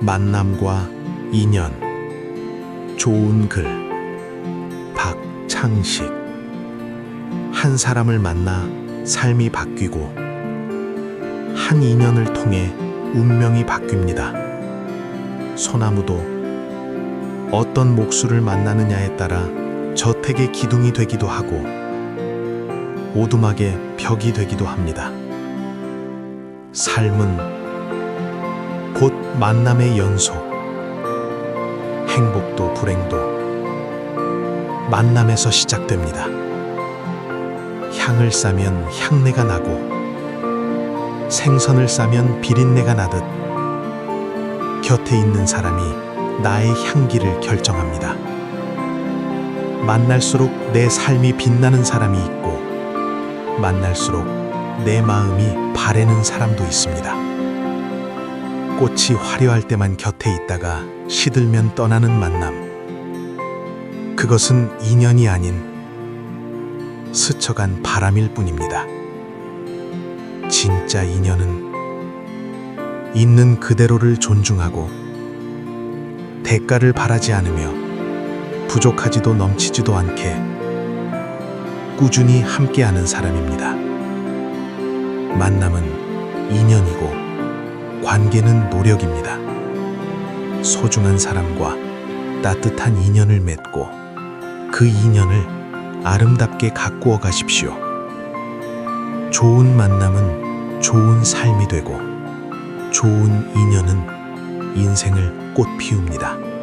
만남과 인연 좋은 글 박창식 한 사람을 만나 삶이 바뀌고 한 인연을 통해 운명이 바뀝니다. 소나무도 어떤 목수를 만나느냐에 따라 저택의 기둥이 되기도 하고 오두막의 벽이 되기도 합니다. 삶은 곧 만남의 연속. 행복도 불행도 만남에서 시작됩니다. 향을 싸면 향내가 나고 생선을 싸면 비린내가 나듯 곁에 있는 사람이 나의 향기를 결정합니다. 만날수록 내 삶이 빛나는 사람이 있고 만날수록 내 마음이 바래는 사람도 있습니다. 꽃이 화려할 때만 곁에 있다가 시들면 떠나는 만남. 그것은 인연이 아닌 스쳐간 바람일 뿐입니다. 진짜 인연은 있는 그대로를 존중하고 대가를 바라지 않으며 부족하지도 넘치지도 않게 꾸준히 함께하는 사람입니다. 만남은 인연이고 관계는 노력입니다. 소중한 사람과 따뜻한 인연을 맺고 그 인연을 아름답게 가꾸어 가십시오. 좋은 만남은 좋은 삶이 되고 좋은 인연은 인생을 꽃 피웁니다.